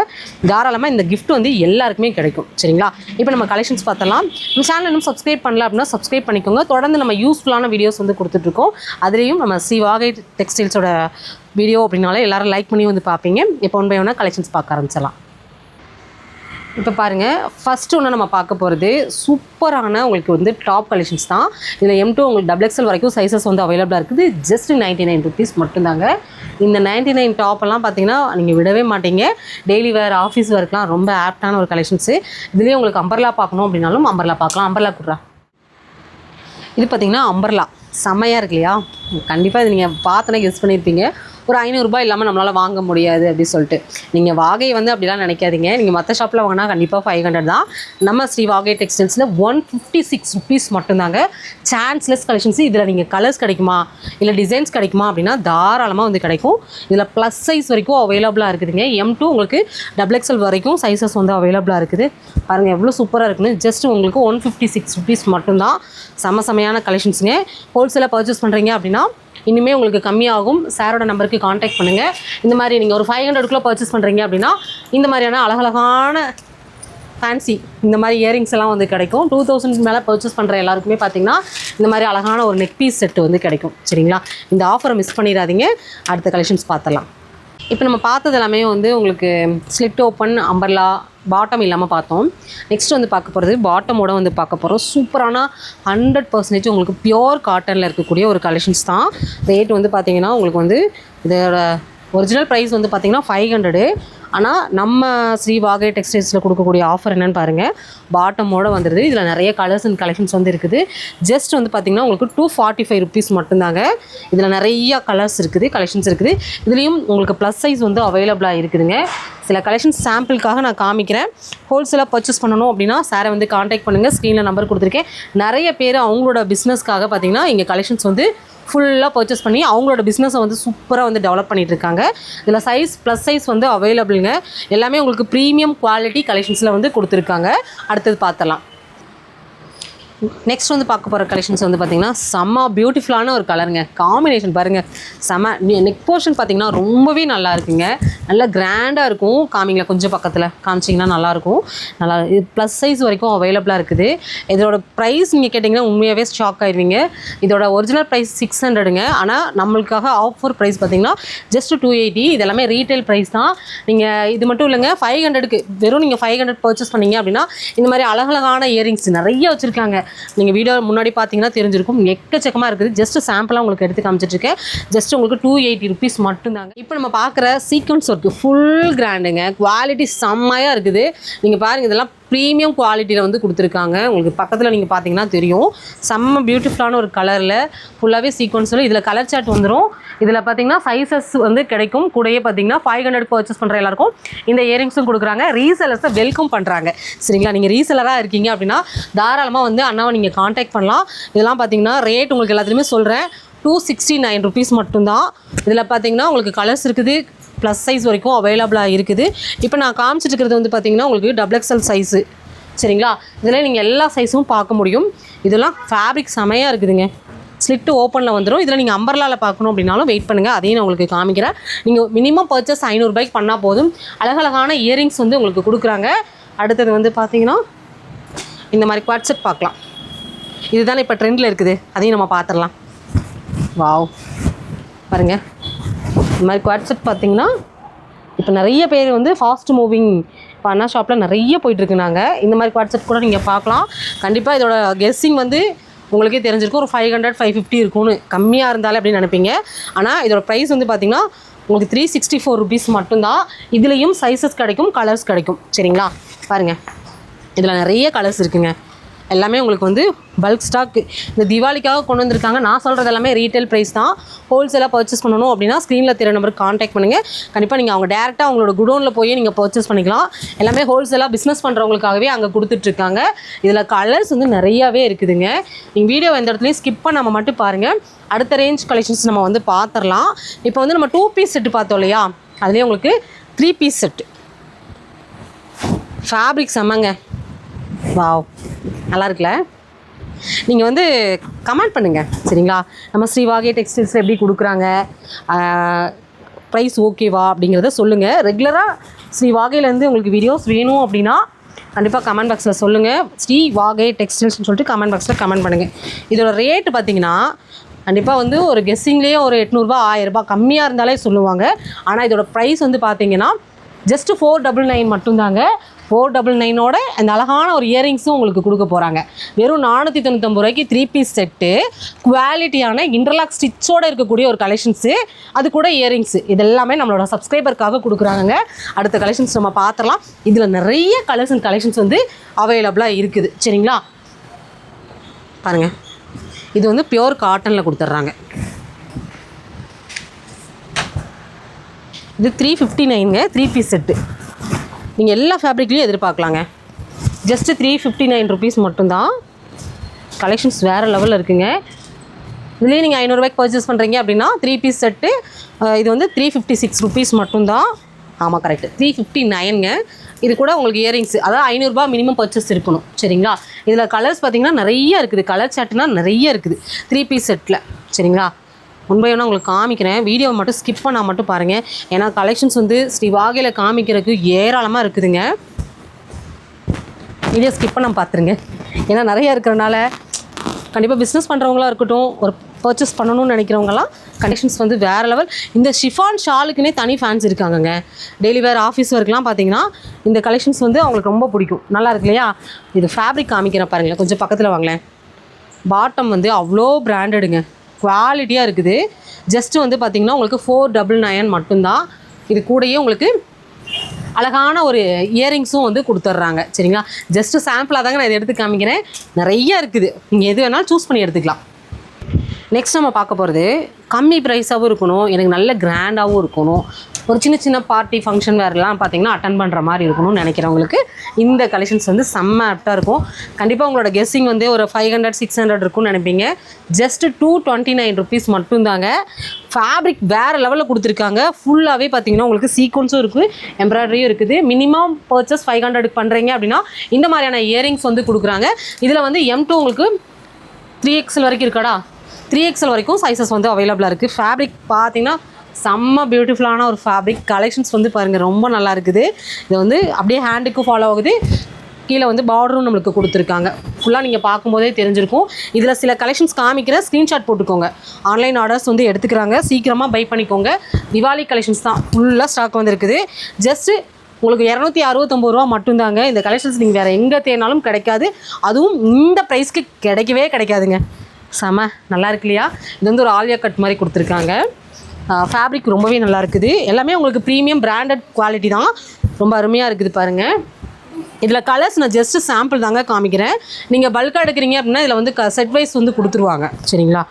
தாராளமாக இந்த கிஃப்ட் வந்து எல்லாருக்குமே கிடைக்கும். சரிங்களா? இப்போ நம்ம கலெக்ஷன்ஸ் பார்த்தலாம் நம்ம சேனல் இன்னும் சப்ஸ்கிரைப் பண்ணல அப்படின்னா சப்ஸ்கிரைப் பண்ணிக்கோங்க. தொடர்ந்து நம்ம யூஸ்ஃபுல்லான வீடியோஸ் வந்து கொடுத்துட்ருக்கோம். அதுலேயும் நம்ம சிவாகை டெக்ஸ்டைல்ஸோட வீடியோ அப்படின்னாலே எல்லோரும் லைக் பண்ணி வந்து பார்ப்பீங்க. இப்போ ஒன் பை ஒன்னாக கலெக்ஷன்ஸ் பார்க்க ஆரம்பிச்சிடலாம். இப்போ பாருங்கள் ஃபஸ்ட்டு ஒன்று நம்ம பார்க்க போகிறது சூப்பரான உங்களுக்கு வந்து டாப் கலெக்ஷன்ஸ் தான். இதில் எம் டூ உங்களுக்கு டபுள் எக்ஸல் வரைக்கும் சைஸஸ் வந்து அவைலபிளாக இருக்குது. ஜஸ்ட் நைன்ட்டி நைன் ருபீஸ் மட்டும்தாங்க. இந்த நைன்ட்டி நைன் டாப்பெல்லாம் பார்த்தீங்கன்னா நீங்கள் விடவே மாட்டீங்க. டெய்லி வேர் ஆஃபீஸ் ஒர்க்லாம் ரொம்ப ஆப்டான ஒரு கலெக்ஷன்ஸு இதுலேயே உங்களுக்கு அம்பர்லா பார்க்கணும் அப்படின்னாலும் அம்பர்லா பார்க்கலாம். அம்பர்லா கொடுறா. இது பார்த்தீங்கன்னா அம்பர்லா செம்மையாக இருக்கு இல்லையா? கண்டிப்பாக இது நீங்கள் பார்த்தோன்னே கெஸ் பண்ணியிருப்பீங்க ஒரு ஐநூறுரூபா இல்லாமல் நம்மளால் வாங்க முடியாது அப்படின்னு சொல்லிட்டு. நீங்கள் வாகை வந்து அப்படிலாம் நினைக்காதீங்க. நீங்கள் மற்ற ஷாப்பில் வாங்கினா கண்டிப்பாக ஃபைவ் ஹண்ட்ரட் தான். நம்ம ஸ்ரீ வாகை டெக்ஸ்டைல்ஸில் ஒன் ஃபிஃப்டி சிக்ஸ் ருபீஸ் மட்டும்தாங்க. சான்ஸ்லெஸ் கலெக்ஷன்ஸ் இதில் நீங்கள் கலர்ஸ் கிடைக்குமா? இல்லை டிசைன்ஸ் கிடைக்குமா அப்படின்னா தாராளமாக வந்து கிடைக்கும். இதில் ப்ளஸ் சைஸ் வரைக்கும் அவைலபிளாக இருக்குதுங்க. எம் டூ உங்களுக்கு டபுள் எக்ஸல் வரைக்கும் சைஸஸ் வந்து அவைலபிளாக இருக்குது. பாருங்கள் எவ்வளோ சூப்பராக இருக்குன்னு. ஜஸ்ட் உங்களுக்கு ஒன் ஃபிஃப்டி சிக்ஸ் ருபீஸ் மட்டும்தான். செம செமையான கலெக்ஷன்ஸுங்க ஹோல்சேலாக பர்ச்சேஸ் பண்ணுறீங்க அப்படின்னா இன்னுமே உங்களுக்கு கம்மியாகும். சாரோட நம்பருக்கு காண்டாக்ட் பண்ணுங்கள் இந்த மாதிரி நீங்கள் ஒரு ஃபைவ் ஹண்ட்ரட்குள்ளே பர்ச்சேஸ் பண்ணுறீங்க அப்படின்னா இந்த மாதிரியான அழகழகான ஃபேன்சி இந்த மாதிரி இயரிங்ஸ் எல்லாம் வந்து கிடைக்கும். டூ தௌசண்ட் மேலே பர்ச்சேஸ் பண்ணுற எல்லாருக்குமே பார்த்தீங்கன்னா இந்த மாதிரி அழகான ஒரு நெக் பீஸ் செட்டு வந்து கிடைக்கும். சரிங்களா? இந்த ஆஃபரை மிஸ் பண்ணிடாதீங்க. அடுத்த கலெக்ஷன்ஸ் பார்த்தலாம் இப்போ நம்ம பார்த்தது எல்லாமே வந்து உங்களுக்கு ஸ்லிட் ஓப்பன் அம்பர்லா பாட்டம் இல்லாமல் பார்த்தோம். நெக்ஸ்ட் வந்து பார்க்க போகிறது பாட்டமோட வந்து பார்க்க போகிறோம் சூப்பரான ஹண்ட்ரட் பர்சன்டேஜ் உங்களுக்கு பியோர் காட்டனில் இருக்கக்கூடிய ஒரு கலெக்ஷன்ஸ் தான். ரேட் வந்து பார்த்தீங்கன்னா உங்களுக்கு வந்து இதோட ஒரிஜினல் ப்ரைஸ் வந்து பார்த்தீங்கன்னா ஃபைவ் ஹண்ட்ரடு ஆனால் நம்ம ஸ்ரீ வாகை டெக்ஸ்டைல்ஸில் கொடுக்கக்கூடிய ஆஃபர் என்னென்னு பாருங்கள் பாட்டமோட வந்துடுது இதில் நிறைய கலர்ஸ் அண்ட் கலெக்ஷன்ஸ் வந்து இருக்குது. ஜஸ்ட் வந்து பார்த்திங்கன்னா உங்களுக்கு டூ ஃபார்ட்டி ஃபைவ் ருபீஸ் மட்டும்தாங்க. இதில் நிறைய கலர்ஸ் இருக்குது கலெக்ஷன்ஸ் இருக்குது. இதுலேயும் உங்களுக்கு ப்ளஸ் சைஸ் வந்து அவைலபிளாக இருக்குதுங்க. சில கலெக்ஷன்ஸ் சாம்பிளுக்காக நான் காமிக்கிறேன். ஹோல்சேலாக பர்ச்சேஸ் பண்ணணும் அப்படின்னா சாரை வந்து காண்டாக்ட் பண்ணுங்கள் ஸ்க்ரீனில் நம்பர் கொடுத்துருக்கேன். நிறைய பேர் அவங்களோட பிஸ்னஸ்க்காக பார்த்தீங்கன்னா இங்கே கலெக்ஷன்ஸ் வந்து ஃபுல்லாக பர்ச்சேஸ் பண்ணி அவங்களோட பிஸ்னஸை வந்து சூப்பராக வந்து டெவலப் பண்ணிட்டு இருக்காங்க. இதில் சைஸ் ப்ளஸ் சைஸ் வந்து அவைலபிள் பாருங்கள் எல்லாமே உங்களுக்கு ப்ரீமியம் குவாலிட்டி கலெக்ஷன்ஸில் வந்து கொடுத்துருக்காங்க. அடுத்தது பார்த்தலாம் நெக்ஸ்ட் வந்து பார்க்க போகிற கலெக்ஷன்ஸ் வந்து பார்த்திங்கன்னா செம்ம பியூட்டிஃபுல்லான ஒரு கலருங்க காம்பினேஷன் பாருங்கள் செம்ம நெக் போர்ஷன் பார்த்திங்கன்னா ரொம்பவே நல்லா இருக்குங்க. நல்லா கிராண்டாக இருக்கும். காமிங்களா கொஞ்சம் பக்கத்தில். காமிச்சிங்கன்னா நல்லாயிருக்கும் நல்லா இது ப்ளஸ் சைஸ் வரைக்கும் அவைலபிளாக இருக்குது. இதோட ப்ரைஸ் நீங்கள் கேட்டிங்கன்னா உண்மையாகவே ஷாக் ஆயிடுவீங்க இதோட ஒரிஜினல் ப்ரைஸ் சிக்ஸ் ஹண்ட்ரடுங்க ஆனால் நம்மளுக்காக ஆஃபர் ப்ரைஸ் பார்த்தீங்கன்னா ஜஸ்ட் டூ எயிட்டி இது எல்லாமே ரீட்டைல் ப்ரைஸ் தான். நீங்கள் இது மட்டும் இல்லைங்க ஃபைவ் ஹண்ட்ரடுக்கு வெறும் நீங்கள் ஃபைவ் ஹண்ட்ரட் பர்ச்சேஸ் பண்ணீங்க அப்படின்னா இந்த மாதிரி அழகழகான இயரிங்ஸ் நிறைய வச்சுருக்காங்க. நீங்கள் வீடியோ முன்னாடி பார்த்தீங்கன்னா தெரிஞ்சிருக்கும். எக்கச்சக்கமாக இருக்குது. ஜஸ்ட் சாம்பிளாக உங்களுக்கு எடுத்து காமிச்சிட்ருக்கேன். ஜஸ்ட் உங்களுக்கு டூ எயிட்டி ருபீஸ் மட்டும்தாங்க. இப்போ நம்ம பார்க்குற சீக்வன்ஸ் ஒர்க்கு ஃபுல் கிராண்டுங்க குவாலிட்டி செம்மையாக இருக்குது. நீங்கள் பாருங்கள் இதெல்லாம் ப்ரீமியம் குவாலிட்டியில் வந்து கொடுத்துருக்காங்க. உங்களுக்கு பக்கத்தில் நீங்கள் பார்த்தீங்கன்னா தெரியும். செம்ம பியூட்டிஃபுல்லான ஒரு கலரில் ஃபுல்லாகவே சீக்வன்ஸில் இதில் கலர் சார்ட் வந்துடும் இதில் பார்த்தீங்கன்னா சைஸஸ் வந்து கிடைக்கும். கூடயே பார்த்தீங்கன்னா ஃபைவ் ஹண்ட்ரட் பர்ச்சேஸ் பண்ணுற எல்லாருக்கும் இந்த இயரிங்ஸும் கொடுக்குறாங்க. ரீசெலர்ஸை வெல்கம் பண்ணுறாங்க சரிங்களா? நீங்கள் ரீசெலராக இருக்கீங்க அப்படின்னா தாராளமாக வந்து அண்ணாவை நீங்கள் காண்டாக்ட் பண்ணலாம். இதெல்லாம் பார்த்தீங்கன்னா ரேட் உங்களுக்கு எல்லாத்துலேயுமே சொல்கிறேன் டூ சிக்ஸ்டி நைன் ருபீஸ் மட்டும்தான். இதில் பார்த்தீங்கன்னா உங்களுக்கு கலர்ஸ் இருக்குது. ப்ளஸ் சைஸ் வரைக்கும் அவைலபிளாக இருக்குது. இப்போ நான் காமிச்சிட்டு இருக்கிறது வந்து பார்த்தீங்கன்னா உங்களுக்கு டபுள் எக்ஸல் சைஸு சரிங்களா? இதில் நீங்கள் எல்லா சைஸும் பார்க்க முடியும். இதெல்லாம் ஃபேப்ரிக் செமையாக இருக்குதுங்க. ஸ்லிட்டு ஓப்பனில் வந்துடும் இதில் நீங்கள் அம்பர்லாவில் பார்க்கணும் அப்படின்னாலும் வெயிட் பண்ணுங்கள் அதையும் நான் உங்களுக்கு காமிக்கிறேன். நீங்கள் மினிமம் பர்ச்சேஸ் ஐநூறுபாய்க்கு பண்ணால் போதும். அழகழகான இயரிங்ஸ் வந்து உங்களுக்கு கொடுக்குறாங்க. அடுத்தது வந்து பார்த்தீங்கன்னா இந்த மாதிரி குவாட்ஸ்அப் பார்க்கலாம். இதுதானே இப்போ ட்ரெண்டில் இருக்குது. அதையும் நம்ம பார்த்துடலாம். வாவ் பாருங்கள் இந்த மாதிரி குவாட்செட் பார்த்தீங்கன்னா இப்போ நிறைய பேர் வந்து ஃபாஸ்ட் மூவிங் இப்போ அண்ணா ஷாப்பில் நிறைய போயிட்டுருக்கு நாங்கள் இந்த மாதிரி குவாட்செட் கூட நீங்கள் பார்க்கலாம். கண்டிப்பாக இதோட கெஸ்ஸிங் வந்து உங்களுக்கே தெரிஞ்சிருக்கும். ஒரு ஃபைவ் ஹண்ட்ரட் ஃபைவ் ஃபிஃப்டி இருக்கும்னு. கம்மியாக இருந்தாலே அப்படின்னு நினைப்பீங்க. ஆனால் இதோட ப்ரைஸ் வந்து பார்த்தீங்கன்னா உங்களுக்கு த்ரீ சிக்ஸ்டி ஃபோர் ருபீஸ் மட்டும்தான். இதுலேயும் சைஸஸ் கிடைக்கும் கலர்ஸ் கிடைக்கும். சரிங்களா? பாருங்கள் இதில் நிறைய கலர்ஸ் இருக்குங்க. எல்லாமே உங்களுக்கு வந்து பல்க் ஸ்டாக் இந்த தீபாவளிக்காக கொண்டு வந்திருக்காங்க. நான் சொல்கிறது எல்லாமே ரீட்டைல் ப்ரைஸ் தான். ஹோல்சேலாக பர்ச்சேஸ் பண்ணணும் அப்படின்னா ஸ்க்ரீனில் தெரிய நம்பருக்கு காண்டாக்ட் பண்ணுங்கள் கண்டிப்பாக நீங்கள் அவங்க டேரெக்டாக அவங்களோட குடோனில் போய் நீங்கள் பர்ச்சேஸ் பண்ணிக்கலாம். எல்லாமே ஹோல்சேலாக பிஸ்னஸ் பண்ணுறவங்களுக்காகவே அங்கே கொடுத்துட்ருக்காங்க இதில் கலர்ஸ் வந்து நிறையாவே இருக்குதுங்க. நீங்கள் வீடியோ எந்த இடத்துலையும் ஸ்கிப் பண்ணாமல் மட்டும் பாருங்கள் அடுத்த ரேஞ்ச் கலெக்ஷன்ஸ் நம்ம வந்து பார்த்துடலாம் இப்போ வந்து நம்ம டூ பீஸ் செட்டு பார்த்தோம் இல்லையா? அதுலேயே உங்களுக்கு த்ரீ பீஸ் செட்டு ஃபேப்ரிக் செம்மங்க. வாவ் நல்லா இருக்குல்ல? நீங்கள் வந்து கமெண்ட் பண்ணுங்கள் சரிங்களா? நம்ம ஸ்ரீவாகே டெக்ஸ்டைல்ஸ் எப்படி கொடுக்குறாங்க ப்ரைஸ் ஓகேவா அப்படிங்கிறத சொல்லுங்கள் ரெகுலராக ஸ்ரீ வாகையிலேருந்து உங்களுக்கு வீடியோஸ் வேணும் அப்படின்னா கண்டிப்பாக கமெண்ட் பாக்ஸில் சொல்லுங்கள் ஸ்ரீ வாகை டெக்ஸ்டைல்ஸ்னு சொல்லிட்டு கமெண்ட் பாக்ஸில் கமெண்ட் பண்ணுங்கள் இதோட ரேட்டு பார்த்தீங்கன்னா கண்டிப்பாக வந்து ஒரு கெஸ்ஸிங்லேயே ஒரு எட்நூறுபா ஆயிரரூபா கம்மியாக இருந்தாலே சொல்லுவாங்க. ஆனால் இதோட ப்ரைஸ் வந்து பார்த்தீங்கன்னா ஜஸ்ட்டு ஃபோர் டபுள் நைன் மட்டும்தாங்க. ஃபோர் டபுள் நைனோட அந்த அழகான ஒரு இயரிங்ஸும் உங்களுக்கு கொடுக்க போகிறாங்க வெறும் நானூற்றி தொண்ணூத்தொம்பது ரூபாய்க்கு த்ரீ பீஸ் செட்டு குவாலிட்டியான இன்டர்லாக் ஸ்டிச்சோட இருக்கக்கூடிய ஒரு கலெக்ஷன்ஸு அது கூட இயரிங்ஸு இது எல்லாமே நம்மளோட சப்ஸ்கிரைபருக்காக கொடுக்குறாங்க அடுத்த கலெக்ஷன்ஸ் நம்ம பார்த்துடலாம் இதில் நிறைய கலர்ஸ் அண்ட் கலெக்ஷன்ஸ் வந்து அவைலபிளாக இருக்குது. சரிங்களா? பாருங்கள் இது வந்து பியோர் காட்டனில் கொடுத்துட்றாங்க. இது த்ரீ ஃபிஃப்டி நைனுங்க த்ரீ பீஸ் செட்டு நீங்கள் எல்லா ஃபேப்ரிக்லேயும் எதிர்பார்க்கலாங்க. Just three fifty nine rupees மட்டும்தான். கலெக்ஷன்ஸ் வேறு லெவலில் இருக்குங்க. இதுலேயே நீங்கள் ஐநூறுரூவாய்க்கு பர்ச்சேஸ் பண்ணுறீங்க அப்படின்னா த்ரீ பீஸ் செட்டு இது வந்து த்ரீ ஃபிஃப்டி சிக்ஸ் ருபீஸ் மட்டும்தான். ஆமாம் கரெக்ட் த்ரீ ஃபிஃப்டி நைனுங்க இது கூட உங்களுக்கு இயரிங்ஸ் அதாவது ஐநூறுரூபா மினிமம் பர்ச்சேஸ் இருக்கணும். சரிங்களா? இதில் கலர்ஸ் பார்த்தீங்கன்னா நிறைய இருக்குது. கலர் சாட்டுனா நிறைய இருக்குது. த்ரீ பீஸ் செட்டில் சரிங்களா? முன்பை ஒன்று உங்களுக்கு காமிக்கிறேன். வீடியோவை மட்டும் ஸ்கிப் பண்ணால் மட்டும் பாருங்கள் ஏன்னா கலெக்ஷன்ஸ் வந்து ஸ்ரீ வாகையில் காமிக்கிறதுக்கு ஏராளமாக இருக்குதுங்க. வீடியோ ஸ்கிப் பண்ண பார்த்துருங்க ஏன்னா நிறைய இருக்கிறனால கண்டிப்பாக பிஸ்னஸ் பண்ணுறவங்களா இருக்கட்டும் ஒரு பர்ச்சேஸ் பண்ணணும்னு நினைக்கிறவங்கலாம் கண்டிஷன்ஸ் வந்து வேறு லெவல் இந்த ஷிஃபான் ஷாலுக்குனே தனி ஃபேன்ஸ் இருக்காங்கங்க. டெய்லி வேர் ஆஃபீஸ் ஒர்க்லாம் பார்த்தீங்கன்னா இந்த கலெக்ஷன்ஸ் வந்து அவங்களுக்கு ரொம்ப பிடிக்கும். நல்லா இருக்கு இல்லையா? இது ஃபேப்ரிக் காமிக்கிறேன் பாருங்களேன். கொஞ்சம் பக்கத்தில் வாங்களேன். பாட்டம் வந்து அவ்வளோ பிராண்டடுங்க குவாலிட்டியாக இருக்குது. ஜஸ்ட்டு வந்து பார்த்திங்கன்னா உங்களுக்கு ஃபோர் டபுள் நயன் மட்டும்தான். இது கூடயே உங்களுக்கு அழகான ஒரு இயரிங்ஸும் வந்து கொடுத்துட்றாங்க சரிங்களா? ஜஸ்ட்டு சாம்பிளாக தாங்க நான் இதை எடுத்து காமிக்கிறேன். நிறைய இருக்குது. நீங்கள் எது வேணாலும் சூஸ் பண்ணி எடுத்துக்கலாம். நெக்ஸ்ட் நம்ம பார்க்க போகிறது கம்மி ப்ரைஸாகவும் இருக்கணும். எனக்கு நல்ல கிராண்டாகவும் இருக்கணும். ஒரு சின்ன சின்ன பார்ட்டி ஃபங்க்ஷன் வேறுலாம் பார்த்தீங்கன்னா அட்டன் பண்ணுற மாதிரி இருக்கணும்னு நினைக்கிறவங்களுக்கு இந்த கலெக்ஷன்ஸ் வந்து செம்ம ஆப்டாக இருக்கும். கண்டிப்பாக உங்களோட கெஸ்ஸிங் வந்து ஒரு ஃபைவ் ஹண்ட்ரட் சிக்ஸ் ஹண்ட்ரட் இருக்கும்னு நினைப்பீங்க. Just two twenty nine rupees மட்டும்தாங்க. ஃபேப்ரிக் வேறு லெவலில் கொடுத்துருக்காங்க. ஃபுல்லாகவே பார்த்தீங்கன்னா உங்களுக்கு சீக்வன்ஸும் இருக்குது எம்ப்ராய்டரியும் இருக்குது. மினிமம் பர்ச்சேஸ் ஃபைவ் ஹண்ட்ரடுக்கு பண்ணுறீங்க அப்படின்னா இந்த மாதிரியான இயரிங்ஸ் வந்து கொடுக்குறாங்க. இதில் வந்து எம் டூ உங்களுக்கு த்ரீ எக்ஸல் வரைக்கும் இருக்காடா? த்ரீ எக்ஸல் வரைக்கும் சைஸஸ் வந்து அவைலபிளாக இருக்குது ஃபேப்ரிக் பார்த்தீங்கன்னா செம்ம பியூட்டிஃபுல்லான ஒரு ஃபேப்ரிக் கலெக்ஷன்ஸ் வந்து பாருங்கள் ரொம்ப நல்லா இருக்குது. இது வந்து அப்படியே ஹேண்டுக்கும் ஃபாலோ ஆகுது. கீழே வந்து பார்டரும் நம்மளுக்கு கொடுத்துருக்காங்க. ஃபுல்லாக நீங்கள் பார்க்கும்போதே தெரிஞ்சிருக்கும். இதில் சில கலெக்ஷன்ஸ் காமிக்கிற ஸ்க்ரீன்ஷாட் போட்டுக்கோங்க. ஆன்லைன் ஆர்டர்ஸ் வந்து எடுத்துக்கிறாங்க. சீக்கிரமாக பை பண்ணிக்கோங்க. திவாலி கலெக்ஷன்ஸ் தான். ஃபுல்லாக ஸ்டாக் வந்துருக்குது. ஜஸ்ட்டு உங்களுக்கு இரநூத்தி அறுபத்தொம்பது ரூபா மட்டும்தாங்க. இந்த கலெக்ஷன்ஸ் நீங்கள் வேறு எங்கே தேடினாலும் கிடைக்காது. அதுவும் இந்த ப்ரைஸ்க்கு கிடைக்கவே கிடைக்காதுங்க. செம நல்லா இருக்கு இல்லையா? இது வந்து ஒரு ஆலியா கட் மாதிரி கொடுத்துருக்காங்க. ஃபேப்ரிக் ரொம்பவே நல்லா இருக்குது. எல்லாமே உங்களுக்கு ப்ரீமியம் பிராண்டட் குவாலிட்டி தான். ரொம்ப அருமையாக இருக்குது பாருங்கள் இதில் கலர்ஸ் நான் ஜஸ்ட் சாம்பிள் தாங்க காமிக்கிறேன். நீங்கள் பல்காக எடுக்கிறீங்க அப்படின்னா இதில் வந்து க செட் வைஸ் வந்து கொடுத்துருவாங்க. சரிங்களா?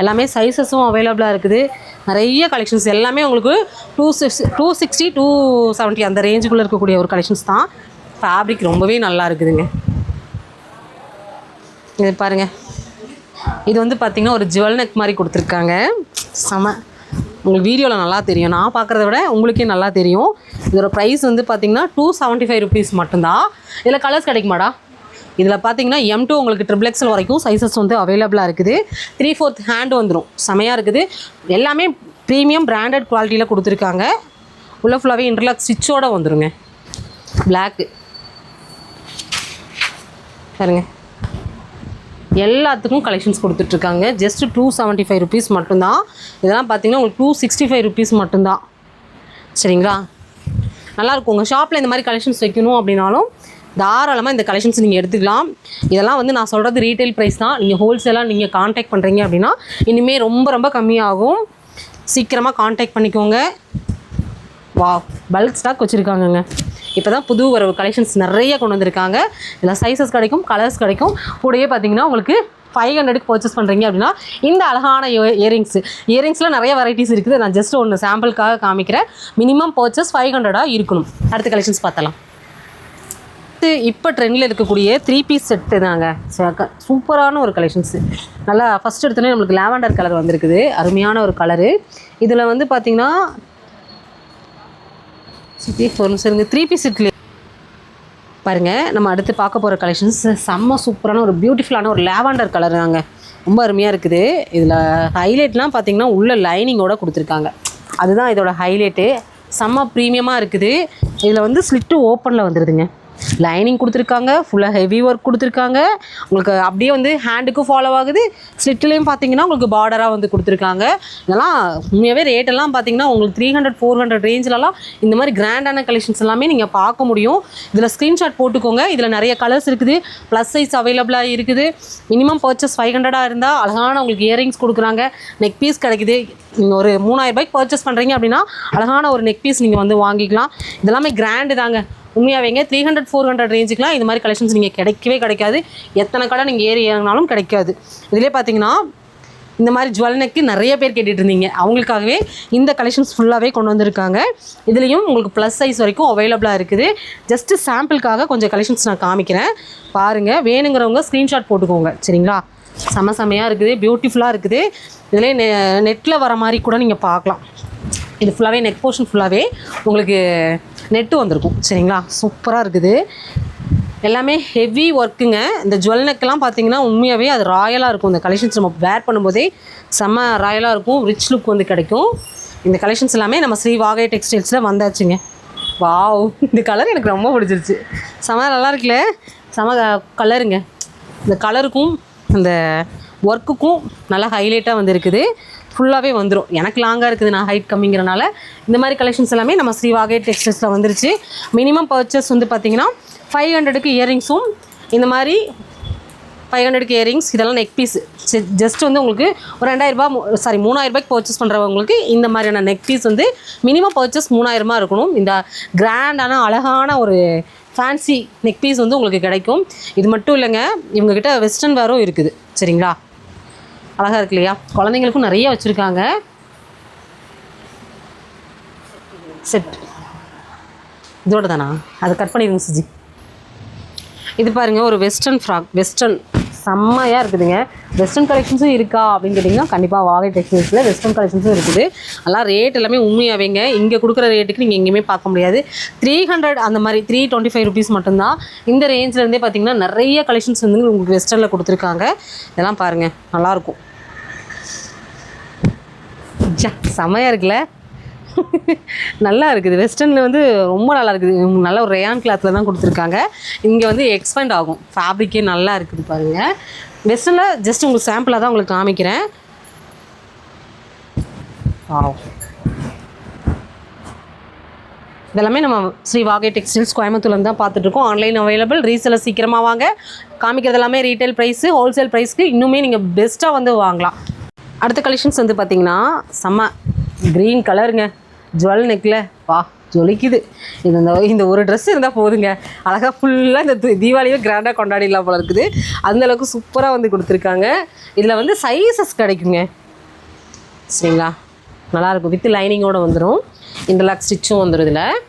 எல்லாமே சைஸஸும் அவைலபிளாக இருக்குது. நிறைய கலெக்ஷன்ஸ் எல்லாமே உங்களுக்கு two six two sixty to seventy அந்த ரேஞ்சுக்குள்ளே இருக்கக்கூடிய ஒரு கலெக்ஷன்ஸ் தான். ஃபேப்ரிக் ரொம்பவே நல்லா இருக்குதுங்க. இது பாருங்கள் இது வந்து பார்த்திங்கன்னா ஒரு ஜுவல் நெக் மாதிரி கொடுத்துருக்காங்க. செம உங்களுக்கு வீடியோவில் நல்லா தெரியும். நான் பார்க்குறத விட உங்களுக்கே நல்லா தெரியும். இதோட ப்ரைஸ் வந்து பார்த்திங்கன்னா டூ செவன்ட்டி ஃபைவ் ருபீஸ் மட்டும்தான். இதில் கலர்ஸ் கிடைக்குமாடா? இதில் பார்த்தீங்கன்னா எம் டூ உங்களுக்கு ட்ரிபிள் எக்ஸல் வரைக்கும் சைஸஸ் வந்து அவைலபிளாக இருக்குது. த்ரீ ஃபோர்த் ஹேண்டு வந்துடும் செமையாக இருக்குது. எல்லாமே ப்ரீமியம் பிராண்டட் குவாலிட்டியில் கொடுத்துருக்காங்க. உள்ள ஃபுல்லாகவே இன்டர்லாக் ஸ்டிச்சோடு வந்துருங்க. பிளாக்கு பாருங்க. எல்லாத்துக்கும் கலெக்ஷன்ஸ் கொடுத்துட்ருக்காங்க. Just two seventy five rupees மட்டும்தான். இதெல்லாம் பார்த்தீங்கன்னா உங்களுக்கு டூ சிக்ஸ்டி ஃபைவ் ருபீஸ் மட்டும்தான். சரிங்களா? நல்லாயிருக்கும் உங்கள் ஷாப்பில் இந்த மாதிரி கலெக்ஷன்ஸ் வைக்கணும் அப்படின்னாலும் தாராளமாக இந்த கலெக்ஷன்ஸ் நீங்கள் எடுத்துக்கலாம். இதெல்லாம் வந்து நான் சொல்கிறது ரீட்டைல் ப்ரைஸ் தான். நீங்கள் ஹோல்சேலாக நீங்கள் காண்டாக்ட் பண்ணுறீங்க அப்படின்னா இனிமேல் ரொம்ப ரொம்ப கம்மியாகும். சீக்கிரமாக காண்டாக்ட் பண்ணிக்கோங்க. வா பல்க் ஸ்டாக் வச்சுருக்காங்கங்க. இப்போ தான் புது வரவு கலெக்ஷன்ஸ் நிறைய கொண்டு வந்திருக்காங்க. இதில் சைஸஸ் கிடைக்கும் கலர்ஸ் கிடைக்கும். கூடயே பார்த்தீங்கன்னா உங்களுக்கு ஃபைவ் ஹண்ட்ரடுக்கு பர்ச்சேஸ் பண்ணுறீங்க அப்படின்னா இந்த அழகான இயரிங்ஸ் இயரிங்ஸில் நிறைய வெரைட்டிஸ் இருக்குது. நான் ஜஸ்ட் ஒன்று சாம்பிளுக்காக காமிக்கிறேன். மினிமம் பர்ச்சேஸ் ஃபைவ் ஹண்ட்ரடாக இருக்கணும். அடுத்த கலெக்ஷன்ஸ் பார்த்தலாம் அடுத்து இப்போ ட்ரெண்டில் இருக்கக்கூடிய த்ரீ பீஸ் செட்டு தாங்க. சூப்பரான ஒரு கலெக்ஷன்ஸு நல்லா ஃபஸ்ட் எடுத்தோன்னே நம்மளுக்கு லாவெண்டர் கலர் வந்திருக்குது. அருமையான ஒரு கலரு இதில் வந்து பார்த்திங்கன்னா சிட்டி ஃபோர் நிமிஷம் இருங்க த்ரீ பீஸ் இட்லி பாருங்கள் நம்ம அடுத்து பார்க்க போகிற கலெக்ஷன்ஸ் செம்ம சூப்பரான ஒரு பியூட்டிஃபுல்லான ஒரு லேவாண்டர் கலர் தாங்க. ரொம்ப அருமையாக இருக்குது. இதில் ஹைலைட்லாம் பார்த்தீங்கன்னா உள்ள லைனிங்கோட கொடுத்துருக்காங்க. அதுதான் இதோட ஹைலைட்டு செம்ம ப்ரீமியமாக இருக்குது. இதில் வந்து ஸ்லிட்டு ஓப்பனில் வந்துடுதுங்க லைனிங் கொடுத்துருக்காங்க ஃபுல்லாக ஹெவி ஒர்க் கொடுத்துருக்காங்க. உங்களுக்கு அப்படியே வந்து ஹேண்டுக்கும் ஃபாலோ ஆகுது. ஸ்லிட்லேயும் பார்த்தீங்கன்னா உங்களுக்கு பார்டராக வந்து கொடுத்துருக்காங்க. இதெல்லாம் உண்மையாகவே ரேட்டெல்லாம் பார்த்தீங்கன்னா உங்களுக்கு த்ரீ ஹண்ட்ரட் ஃபோர் ஹண்ட்ரட் ரேஞ்சிலலாம் இந்த மாதிரி கிராண்டான கலெக்ஷன்ஸ் எல்லாமே நீங்கள் பார்க்க முடியும். இதில் ஸ்க்ரீன்ஷாட் போட்டுக்கோங்க. இதில் நிறைய கலர்ஸ் இருக்குது. ப்ளஸ் சைஸ் அவைலபிளாக இருக்குது. மினிமம் பர்ச்சேஸ் ஃபைவ் ஹண்ட்ரடாக இருந்தால் அழகான உங்களுக்கு இயரிங்ஸ் கொடுக்குறாங்க. நெக் பீஸ் கிடைக்குது. நீங்கள் ஒரு மூணாயிரம் ரூபாய்க்கு பர்ச்சேஸ் பண்ணுறீங்க அப்படின்னா அழகான ஒரு நெக் பீஸ் நீங்கள் வந்து வாங்கிக்கலாம். இதெல்லாமே கிராண்டு தாங்க. உண்மையாகவேங்க த்ரீ ஹண்ட்ரட் ஃபோர் ஹண்ட்ரட் ரேஞ்சுக்குலாம் இந்த மாதிரி கலெக்ஷன்ஸ் நீங்கள் கிடைக்கவே கிடைக்காது. எத்தனை கடை நீங்கள் ஏறி இறங்கினாலும் கிடைக்காது. இதிலே பார்த்தீங்கன்னா இந்த மாதிரி ஜுவல்லனுக்கு நிறைய பேர் கேட்டுட்டு இருந்தீங்க அவங்களுக்காகவே இந்த கலெக்ஷன்ஸ் ஃபுல்லாகவே கொண்டு வந்திருக்காங்க. இதுலேயும் உங்களுக்கு ப்ளஸ் சைஸ் வரைக்கும் அவைலபிளாக இருக்குது. ஜஸ்ட்டு சாம்பிளுக்காக கொஞ்சம் கலெக்ஷன்ஸ் நான் காமிக்கிறேன். பாருங்கள் வேணுங்கிறவங்க ஸ்க்ரீன்ஷாட் போட்டுக்கோங்க. சரிங்களா? செம செமையாக இருக்குது பியூட்டிஃபுல்லாக இருக்குது. இதிலே நெ நெட்டில் வர மாதிரி கூட நீங்கள் பார்க்கலாம். இது ஃபுல்லாகவே நெக் போர்ஷன் ஃபுல்லாகவே உங்களுக்கு நெட்டு வந்திருக்கும். சரிங்களா? சூப்பராக இருக்குது. எல்லாமே ஹெவி ஒர்க்குங்க இந்த ஜுவல் நெக்கெல்லாம் பார்த்தீங்கன்னா உண்மையாகவே அது ராயலாக இருக்கும். இந்த கலெக்ஷன்ஸ் நம்ம வேர் பண்ணும்போதே செம்ம ராயலாக இருக்கும். ரிச் லுக் வந்து கிடைக்கும். இந்த கலெக்ஷன்ஸ் எல்லாமே நம்ம ஸ்ரீ வாகை டெக்ஸ்டைல்ஸில் வந்தாச்சுங்க. வாவ் இந்த கலர் எனக்கு ரொம்ப பிடிச்சிருச்சு. செம நல்லா இருக்குல்ல? செம கலருங்க இந்த கலருக்கும் அந்த ஒர்க்குக்கும் நல்லா ஹைலைட்டாக வந்திருக்குது. ஃபுல்லாகவே வந்துடும் எனக்கு லாங்காக இருக்குது நான் ஹைட் கம்மிங்கிறனால. இந்த மாதிரி கலெக்ஷன்ஸ் எல்லாமே நம்ம ஸ்ரீவாகே டெக்ஸ்டைல்ஸில் வந்துருச்சு. மினிமம் பர்ச்சேஸ் வந்து பார்த்திங்கன்னா ஃபைவ் ஹண்ட்ரடுக்கு இயரிங்ஸும் இந்த மாதிரி ஃபைவ் ஹண்ட்ரடுக்கு இயரிங்ஸ் இதெல்லாம் நெக் பீஸ் ஜஸ்ட் வந்து உங்களுக்கு ஒரு ரெண்டாயிரரூபா சாரி மூணாயிரரூபாய்க்கு பர்ச்சேஸ் பண்ணுறவங்களுக்கு இந்த மாதிரியான நெக் பீஸ் வந்து மினிமம் பர்ச்சேஸ் மூணாயிரமா இருக்கணும். இந்த கிராண்டான அழகான ஒரு ஃபேன்சி நெக் பீஸ் வந்து உங்களுக்கு கிடைக்கும். இது மட்டும் இல்லைங்க இவங்கக்கிட்ட வெஸ்டர்ன் வேரும் இருக்குது. சரிங்களா? அழகாக இருக்கு இல்லையா? குழந்தைங்களுக்கும் நிறைய வச்சுருக்காங்க. செட் இதோட தானா அதை கட் பண்ணிடுங்க சுஜி. இது பாருங்கள் ஒரு வெஸ்டர்ன் ஃப்ராக் வெஸ்டர்ன் செம்மையாக இருக்குதுங்க. வெஸ்டர்ன் கலெக்ஷன்ஸும் இருக்கா அப்படின்னு கேட்டிங்கன்னா கண்டிப்பாக வாகை டெக்ஸ்டைல்ஸில் வெஸ்டர்ன் கலெக்ஷன்ஸும் இருக்குது. அதெல்லாம் ரேட் எல்லாமே உண்மையாவேங்க. இங்கே கொடுக்குற ரேட்டுக்கு நீங்கள் எங்கேயுமே பார்க்க முடியாது. த்ரீ ஹண்ட்ரட் அந்த மாதிரி த்ரீ டுவெண்ட்டி ஃபைவ் ருபீஸ் மட்டும்தான். இந்த ரேஞ்சிலேருந்தே பார்த்தீங்கன்னா நிறைய கலெக்ஷன்ஸ் வந்து உங்களுக்கு வெஸ்டர்னில் கொடுத்துருக்காங்க. இதெல்லாம் பாருங்கள் நல்லாயிருக்கும் ஜா செமையாக இருக்குல்ல? நல்லா இருக்குது. வெஸ்டர்னில் வந்து ரொம்ப நல்லா இருக்குது. நல்ல ஒரு ரேயான் கிளாத்தில் தான் கொடுத்துருக்காங்க. இங்கே வந்து எக்ஸ்பெண்ட் ஆகும். ஃபேப்ரிக்கே நல்லா இருக்குது பாருங்கள் வெஸ்டர்னில் ஜஸ்ட் உங்களுக்கு சாம்பிளாக தான் உங்களுக்கு காமிக்கிறேன். இதெல்லாமே நம்ம ஸ்ரீ வாகை டெக்ஸ்டைல்ஸ் கோயம்புத்தூர்லேருந்து தான் பார்த்துட்ருக்கோம் ஆன்லைன் அவைலபிள் ரீசெல்லாம் சீக்கிரமாக வாங்க. காமிக்கிறது எல்லாமே ரீட்டைல் ப்ரைஸு ஹோல்சேல் ப்ரைஸ்க்கு இன்னுமே நீங்கள் பெஸ்ட்டாக வந்து வாங்கலாம். அடுத்த கலெக்ஷன்ஸ் வந்து பார்த்தீங்கன்னா செம்ம க்ரீன் கலருங்க ஜுவல் நெக்கில் வா ஜொலிக்குது. இது இந்த இந்த ஒரு ட்ரெஸ் இருந்தால் போதுங்க. அழகாக ஃபுல்லாக இந்த தி- தீபாவளியை கிராண்டாக கொண்டாடிடலாம் போல இருக்குது. அந்தளவுக்கு சூப்பராக வந்து கொடுத்துருக்காங்க. இதில் வந்து சைஸஸ் கிடைக்குங்க. சரிங்களா? நல்லாயிருக்கும் வித் லைனிங்கோட வந்துடும் இந்த லாக் ஸ்டிச்சும் வந்துடும் இதில்.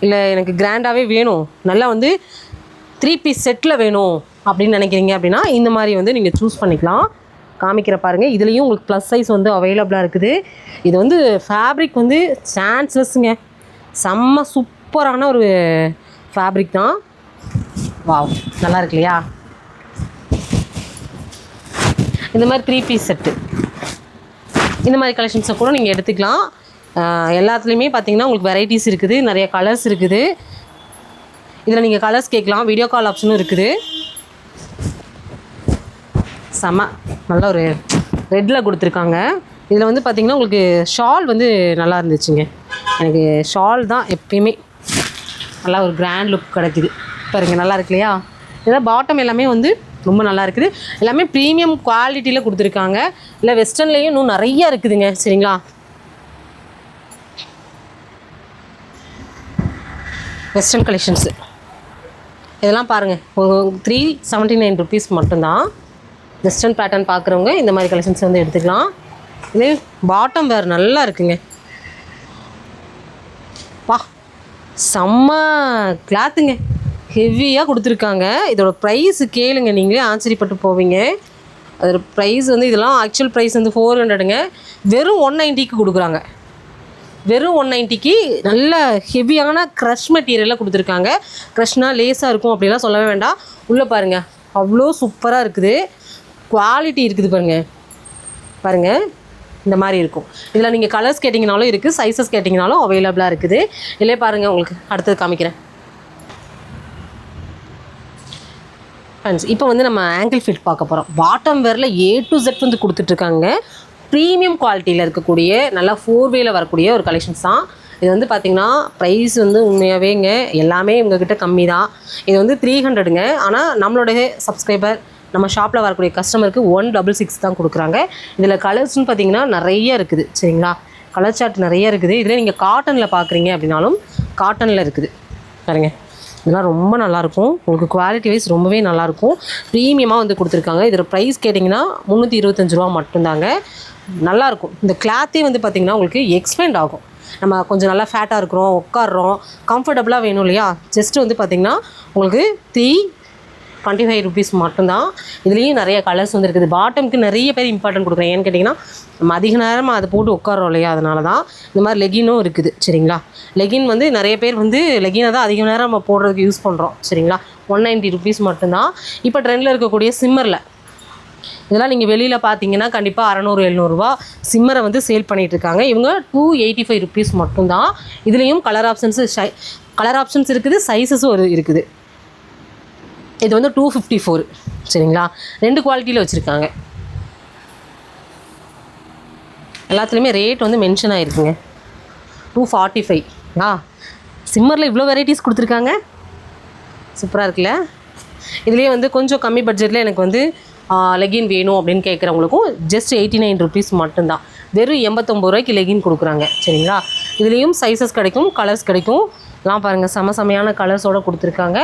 இல்லை எனக்கு கிராண்டாகவே வேணும். நல்லா வந்து த்ரீ பீஸ் செட்டில் வேணும் அப்படின்னு நினைக்கிறீங்க அப்படின்னா இந்த மாதிரி வந்து நீங்கள் சூஸ் பண்ணிக்கலாம். காமிக்கிற பாருங்கள் இதுலேயும் உங்களுக்கு ப்ளஸ் சைஸ் வந்து அவைலபிளாக இருக்குது. இது வந்து ஃபேப்ரிக் வந்து சான்ஸ்லெஸ்ஸுங்க செம்ம சூப்பரான ஒரு ஃபேப்ரிக் தான். வாவ் நல்லா இருக்கு இல்லையா? இந்த மாதிரி த்ரீ பீஸ் செட்டு இந்த மாதிரி கலெக்ஷன்ஸை கூட நீங்கள் எடுத்துக்கலாம். எல்லாத்துலேயுமே பார்த்தீங்கன்னா உங்களுக்கு வெரைட்டிஸ் இருக்குது. நிறைய கலர்ஸ் இருக்குது. இதில் நீங்கள் கலர்ஸ் கேட்கலாம். வீடியோ கால் ஆப்ஷனும் இருக்குது. செம. நல்ல ஒரு ரெட்டில் கொடுத்துருக்காங்க. இதில் வந்து பார்த்திங்கன்னா உங்களுக்கு ஷால் வந்து நல்லா இருந்துச்சுங்க. எனக்கு ஷால் தான் எப்பயுமே நல்லா ஒரு கிராண்ட் லுக் கிடைக்குது. பாருங்க நல்லா இருக்கு இல்லையா? இதெல்லாம் பாட்டம் எல்லாமே வந்து ரொம்ப நல்லா இருக்குது. எல்லாமே ப்ரீமியம் குவாலிட்டியில் கொடுத்துருக்காங்க. இல்லை வெஸ்டர்ன்லேயும் இன்னும் நிறையா இருக்குதுங்க. சரிங்களா? வெஸ்டர்ன் கலெக்ஷன்ஸு இதெல்லாம் பாருங்கள் த்ரீ செவன்ட்டி நைன் ருபீஸ் மட்டும்தான். வெஸ்டர்ன் பேட்டர்ன் பார்க்குறவங்க இந்த மாதிரி கலெக்ஷன்ஸ் வந்து எடுத்துக்கலாம். இது பாட்டம் வேறு நல்லா இருக்குங்க. வா செம்ம கிளாத்துங்க ஹெவியாக கொடுத்துருக்காங்க. இதோட ப்ரைஸ் கேளுங்க. நீங்களே ஆச்சரியப்பட்டு போவீங்க. அதோட ப்ரைஸ் வந்து இதெல்லாம் ஆக்சுவல் ப்ரைஸ் வந்து ஃபோர் ஹண்ட்ரடுங்க வெறும் ஒன் நைன்ட்டிக்கு கொடுக்குறாங்க. வெறும் ஒன் நைன்ட்டிக்கு நல்ல ஹெவியான க்ரஷ் மெட்டீரியலாக கொடுத்துருக்காங்க. க்ரஷ்னால் லேஸாக இருக்கும் அப்படிலாம் சொல்லவே வேண்டாம். உள்ளே பாருங்கள் அவ்வளோ சூப்பராக இருக்குது. குவாலிட்டி இருக்குது பாருங்கள் பாருங்கள் இந்த மாதிரி இருக்கும். இதில் நீங்கள் கலர்ஸ் கேட்டிங்கனாலும் இருக்குது சைஸஸ் கேட்டிங்கனாலும் அவைலபிளாக இருக்குது. இல்லை பாருங்கள் உங்களுக்கு அடுத்தது காமிக்கிறேன். ஃப்ரெண்ட்ஸ் இப்போ வந்து நம்ம ஆங்கிள் ஃபிட் பார்க்க போகிறோம் பாட்டம் வேரில் ஏ டு செட் வந்து கொடுத்துட்ருக்காங்க. ப்ரீமியம் குவாலிட்டியில் இருக்கக்கூடிய நல்லா ஃபோர் வேல வரக்கூடிய ஒரு கலெக்ஷன்ஸ் தான். இது வந்து பார்த்திங்கன்னா ப்ரைஸ் வந்து உண்மையாகவேங்க எல்லாமே இவங்கக்கிட்ட கம்மி தான் இது வந்து த்ரீ ஹண்ட்ரடுங்க ஆனால் நம்மளுடைய சப்ஸ்கிரைபர் நம்ம ஷாப்பில் வரக்கூடிய கஸ்டமருக்கு ஒன் டபுள் சிக்ஸ் தான் கொடுக்குறாங்க. இதில் கலர்ஸ்னு பார்த்தீங்கன்னா நிறைய இருக்குது. சரிங்களா? கலர் சார்ட் நிறைய இருக்குது. இதில் நீங்கள் காட்டனில் பார்க்குறீங்க அப்படின்னாலும் காட்டனில் இருக்குது. பாருங்க. இதெல்லாம் ரொம்ப நல்லாயிருக்கும். உங்களுக்கு குவாலிட்டி வைஸ் ரொம்பவே நல்லாயிருக்கும். ப்ரீமியமாக வந்து கொடுத்துருக்காங்க. இதில் ப்ரைஸ் கேட்டிங்கன்னா முந்நூற்றி இருபத்தஞ்சு ரூபா மட்டும்தாங்க. நல்லாயிருக்கும். இந்த கிளாத்தே வந்து பார்த்திங்கன்னா உங்களுக்கு எக்ஸ்பெண்ட் ஆகும். நம்ம கொஞ்சம் நல்லா ஃபேட்டாக இருக்கிறோம் உட்காடுறோம் கம்ஃபர்டபுளாக வேணும் இல்லையா? ஜஸ்ட்டு வந்து பார்த்திங்கன்னா உங்களுக்கு த்ரீ டுவெண்ட்டி ஃபைவ் ருபீஸ் மட்டும்தான். இதுலேயும் நிறைய கலர்ஸ் வந்து இருக்குது பாட்டம்க்கு நிறைய பேர் இம்பார்ட்டன்ட் கொடுக்குறேன் ஏன்னு கேட்டிங்கன்னா நம்ம அதிக நேரம் அதை போட்டு உட்காரோம் இல்லையா? அதனால தான் இந்த மாதிரி லெகினும் இருக்குது. சரிங்களா? லெகின் வந்து நிறைய பேர் வந்து லெகினை தான் அதிக நேரம் நம்ம போடுறதுக்கு யூஸ் பண்ணுறோம் சரிங்களா? ஒன் நைன்ட்டி ருபீஸ் மட்டும்தான். இப்போ ட்ரெண்டில் இருக்கக்கூடிய சிம்மரில் இதெல்லாம் நீங்கள் வெளியில் பார்த்தீங்கன்னா கண்டிப்பாக அறநூறு எழுநூறுவா சிம்மரை வந்து சேல் பண்ணிகிட்டு இருக்காங்க. இவங்க டூ எயிட்டி ஃபைவ் ருபீஸ் மட்டும்தான். இதுலேயும் கலர் ஆப்ஷன்ஸு ஷை கலர் ஆப்ஷன்ஸ் இருக்குது சைஸஸும் ஒரு இருக்குது. இது வந்து டூ ஃபிஃப்டி ஃபோர் சரிங்களா? ரெண்டு குவாலிட்டியில் வச்சுருக்காங்க. எல்லாத்துலேயுமே ரேட் வந்து மென்ஷன் ஆகிருக்குங்க டூ ஃபார்ட்டி ஃபைவ்ங்களா சிம்மரில் இவ்வளோ வெரைட்டிஸ் கொடுத்துருக்காங்க? சூப்பராக இருக்குல்ல? இதுலேயே வந்து கொஞ்சம் கம்மி பட்ஜெட்டில் எனக்கு வந்து லெகின் வேணும் அப்படின்னு கேட்குறவங்களுக்கும் ஜஸ்ட் எயிட்டி நைன் ருபீஸ் மட்டும்தான். வெறும் எண்பத்தொம்பது ரூபாய்க்கு லெகின் கொடுக்குறாங்க சரிங்களா? இதுலேயும் சைஸஸ் கிடைக்கும் கலர்ஸ் கிடைக்கும். எல்லாம் பாருங்கள் செம செமையான கலர்ஸோடு கொடுத்துருக்காங்க.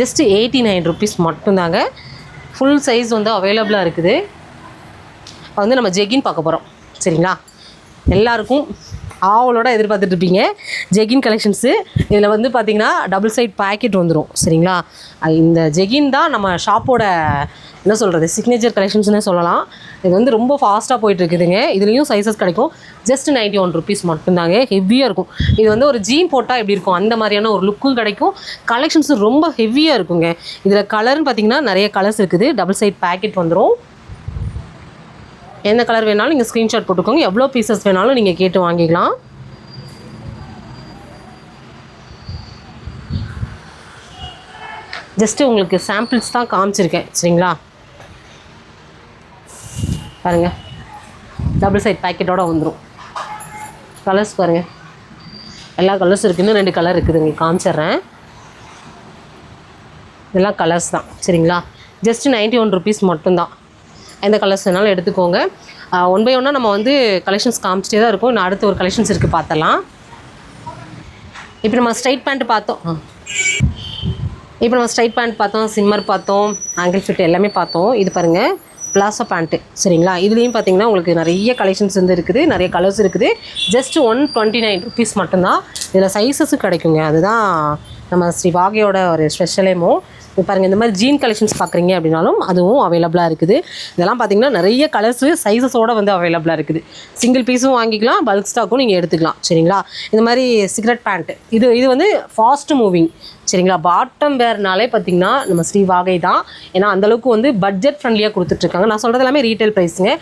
ஜஸ்ட் எயிட்டி நைன் ருபீஸ் மட்டும்தாங்க. ஃபுல் சைஸ் வந்து அவைலபிளாக இருக்குது. இப்போ வந்து நம்ம ஜெகின் பார்க்க போகிறோம் சரிங்களா? எல்லாருக்கும் ஆவலோட எதிர்பார்த்துட்டு இருப்பீங்க. ஜெகின் கலெக்ஷன்ஸு இதில் வந்து பார்த்திங்கன்னா டபுள் சைட் பேக்கெட் வந்துடும் சரிங்களா? இந்த ஜெகின் தான் நம்ம ஷாப்போட என்ன சொல்கிறது சிக்னேச்சர் கலெக்ஷன்ஸ்னே சொல்லலாம். இது வந்து ரொம்ப ஃபாஸ்ட்டாக போயிட்டுருக்குதுங்க. இதுலேயும் சைஸஸ் கிடைக்கும். ஜஸ்ட் நைன்ட்டி ஒன் ருபீஸ் மட்டும்தாங்க. ஹெவியாக இருக்கும். இது வந்து ஒரு ஜீன் போட்டால் எப்படி இருக்கும்? அந்த மாதிரியான ஒரு லுக்கும் கிடைக்கும். கலெக்ஷன்ஸும் ரொம்ப ஹெவியாக இருக்குங்க. இதில் கலர்னு பார்த்தீங்கன்னா நிறைய கலர்ஸ் இருக்குது. டபுள் சைட் பேக்கெட் வந்துடும் எந்த கலர் வேணாலும் நீங்கள் ஸ்க்ரீன்ஷாட் போட்டுக்கோங்க. எவ்வளோ பீசஸ் வேணாலும் நீங்கள் கேட்டு வாங்கிக்கலாம். ஜஸ்ட்டு உங்களுக்கு சாம்பிள்ஸ் தான் காமிச்சிருக்கேன். சரிங்களா? பாருங்கள் டபுள் சைட் பேக்கெட்டோட வந்துடும் கலர்ஸ் பாருங்கள் எல்லா கலர்ஸும் இருக்குது இன்னும் ரெண்டு கலர் இருக்குது. உங்களுக்கு காமிச்சிட்றேன். இதெல்லாம் கலர்ஸ் தான். சரிங்களா? ஜஸ்ட் நைன்ட்டி ஒன் ருபீஸ் மட்டும்தான். எந்த கலர்ஸ் வேணாலும் எடுத்துக்கோங்க. ஒன் பை ஒன்னாக நம்ம வந்து கலெக்ஷன்ஸ் காமிச்சிட்டே தான் இருக்கும். இன்னும் அடுத்து ஒரு கலெக்ஷன்ஸ் இருக்குது பார்த்தலாம் இப்போ நம்ம ஸ்ட்ரைட் பேண்ட் பார்த்தோம். இப்போ நம்ம ஸ்ட்ரைட் பேண்ட் பார்த்தோம் சிம்மர் பார்த்தோம் ஆங்கிள் ஃபிட் எல்லாமே பார்த்தோம். இது பாருங்கள் பிளாசோ பேண்ட்டு சரிங்களா? இதுலேயும் பார்த்தீங்கன்னா உங்களுக்கு நிறைய கலெக்ஷன்ஸ் வந்து இருக்குது நிறைய கலர்ஸ் இருக்குது. Just one twenty nine rupees மட்டும்தான். இதில் சைஸஸும் கிடைக்குங்க. அதுதான் நம்ம ஸ்ரீ வாகையோட ஒரு ஸ்பெஷலேமோ இப்போ பாருங்கள் இந்த மாதிரி ஜீன் கலெக்ஷன்ஸ் பார்க்குறீங்க அப்படின்னாலும் அதுவும் அவைலபிளாக இருக்குது. இதெல்லாம் பார்த்தீங்கன்னா நிறைய கலர்ஸு சைஸஸோடு வந்து அவைலபிளாக இருக்குது. சிங்கிள் பீஸும் வாங்கிக்கலாம் பல்க் ஸ்டாக்கும் நீங்கள் எடுத்துக்கலாம் சரிங்களா? இந்த மாதிரி சிகரெட் பேண்ட்டு இது இது வந்து ஃபாஸ்ட் மூவிங் சரிங்களா? பாட்டம் வேர்னாலே பார்த்தீங்கன்னா நம்ம ஸ்ரீ வாகை தான். ஏன்னா அந்தளவுக்கு வந்து பட்ஜெட் ஃப்ரெண்ட்லியாக கொடுத்துட்ருக்காங்க. நான் சொல்கிறது எல்லாமே ரீட்டைல் ப்ரைஸுங்க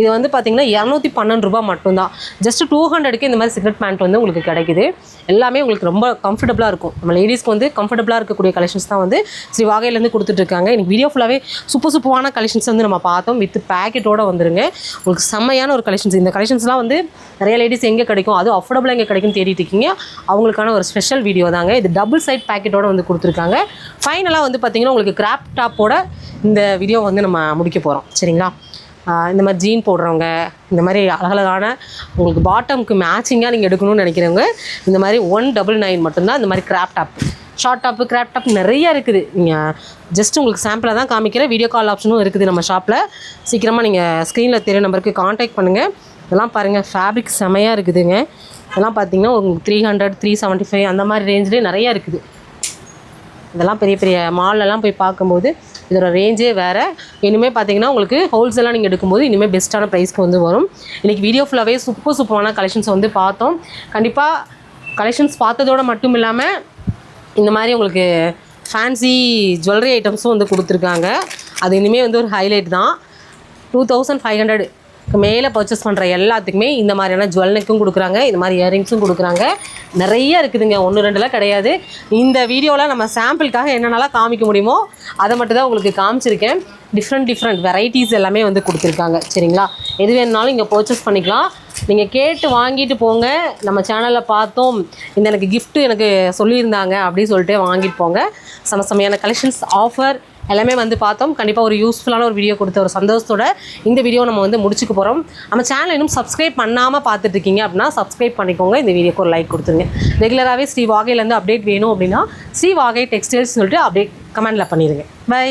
இது வந்து பார்த்திங்கன்னா இரநூத்தி பன்னெண்டு ரூபா மட்டும்தான். ஜஸ்ட் டூ ஹண்ட்ரடுக்கு இந்த மாதிரி சிகரெட் பேண்ட் வந்து உங்களுக்கு கிடைக்குது. எல்லாமே உங்களுக்கு ரொம்ப கம்ஃபர்டபுளாக இருக்கும். நம்ம லேடிஸ்க்கு வந்து கம்ஃபர்டபுளாக இருக்கக்கூடிய கலெக்ஷன்ஸ் தான் வந்து ஸ்ரீ வாகையிலேருந்து கொடுத்துட்ருக்காங்க. எனக்கு வீடியோ ஃபுல்லாகவே சூப்பர் சூப்பரான கலெக்ஷன்ஸ் வந்து நம்ம பார்த்தோம். வித் பேக்கெட்டோடு வந்துருங்க. உங்களுக்கு செம்மையான ஒரு கலெக்ஷன்ஸ் இந்த கலெக்ஷன்ஸ்லாம் வந்து நிறைய லேடிஸ் எங்கே கிடைக்கும்? அது அஃபோர்டபுளாக எங்கே கிடைக்கும் தேடிட்டு இருக்கீங்க. அவங்களுக்கான ஒரு ஸ்பெஷல் வீடியோ தாங்க. இது டபுள் சைட் பேக்கெட்டோட வந்து கொடுத்துருக்காங்க. ஃபைனலாக வந்து பார்த்தீங்கன்னா உங்களுக்கு கிராப் டாப்போட இந்த வீடியோ வந்து நம்ம முடிக்க போகிறோம் சரிங்களா? இந்த மாதிரி ஜீன் போடுறவங்க இந்த மாதிரி அழகழகான உங்களுக்கு பாட்டம்க்கு மேட்சிங்காக நீங்கள் எடுக்கணும்னு நினைக்கிறவங்க இந்த மாதிரி ஒன் டபுள் நைன் மட்டும்தான் இந்த மாதிரி crop top short top crop top நிறைய இருக்குது. நீங்கள் ஜஸ்ட் உங்களுக்கு சாம்பிளாக தான் காமிக்கிறேன். வீடியோ கால் ஆப்ஷனும் இருக்குது நம்ம ஷாப்பில் சீக்கிரமாக நீங்கள் ஸ்க்ரீனில் தெரிய நம்பருக்கு காண்டாக்ட் பண்ணுங்கள் இதெல்லாம் பாருங்கள் ஃபேப்ரிக் செமையாக இருக்குதுங்க. இதெல்லாம் பார்த்தீங்கன்னா உங்களுக்கு three hundred three seventy five அந்த மாதிரி ரேஞ்சிலே நிறையா இருக்குது. இதெல்லாம் பெரிய பெரிய மால்லலாம் போய் பார்க்கும்போது இதோட ரேஞ்சே வேறு. இனிமேல் பார்த்தீங்கன்னா உங்களுக்கு ஹோல்சேலாக நீங்கள் எடுக்கும்போது இனிமேல் பெஸ்ட்டான ப்ரைஸ்க்கு வந்து வரும். இன்றைக்கி வீடியோ ஃபுல்லாகவே சூப்பர் சூப்பரான கலெக்ஷன்ஸ் வந்து பார்த்தோம். கண்டிப்பாக கலெக்ஷன்ஸ் பார்த்ததோடு மட்டும் இல்லாமல் இந்த மாதிரி உங்களுக்கு ஃபேன்சி ஜுவல்லரி ஐட்டம்ஸும் வந்து கொடுத்துருக்காங்க. அது இனிமேல் வந்து ஒரு ஹைலைட் தான். டூ தௌசண்ட் ஃபைவ் ஹண்ட்ரட் மேலே பர்ச்சேஸ் பண்ணுற எல்லாத்துக்குமே இந்த மாதிரியான ஜுவல்னுக்கும் கொடுக்குறாங்க. இந்த மாதிரி இயரிங்ஸும் கொடுக்குறாங்க. நிறைய இருக்குதுங்க. ஒன்று ரெண்டுலாம் கிடையாது. இந்த வீடியோவில் நம்ம சாம்பிளுக்காக என்னென்னலாம் காமிக்க முடியுமோ அதை மட்டும் தான் உங்களுக்கு காமிச்சிருக்கேன். டிஃப்ரெண்ட் டிஃப்ரெண்ட் வெரைட்டிஸ் எல்லாமே வந்து கொடுத்துருக்காங்க. சரிங்களா? எது வேணுனாலும் இங்கே பர்ச்சேஸ் பண்ணிக்கலாம். நீங்கள் கேட்டு வாங்கிட்டு போங்க. நம்ம சேனலில் பார்த்தோம். இந்த எனக்கு கிஃப்ட்டு எனக்கு சொல்லியிருந்தாங்க அப்படின்னு சொல்லிட்டு வாங்கிட்டு போங்க. செம செமையான கலெக்ஷன்ஸ் ஆஃபர் எல்லாமே வந்து பார்த்தோம். கண்டிப்பாக ஒரு யூஸ்ஃபுல்லான ஒரு வீடியோ கொடுத்த ஒரு சந்தோஷத்தோட இந்த வீடியோ நம்ம வந்து முடிச்சுக்க போகிறோம் நம்ம சேனல் இன்னும் சப்ஸ்கிரைப் பண்ணாமல் பார்த்துட்டு இருக்கீங்க அப்படின்னா சப்ஸ்கிரைப் பண்ணிக்கோங்க. இந்த வீடியோக்கு ஒரு லைக் கொடுத்துருங்க. ரெகுலராகவே ஸ்ரீ வாகையிலேருந்து அப்டேட் வேணும் அப்படின்னா ஸ்ரீ வாகை டெக்ஸ்டைல்ஸ் சொல்லிட்டு அப்டேட் கமெண்டில் பண்ணிடுங்க பை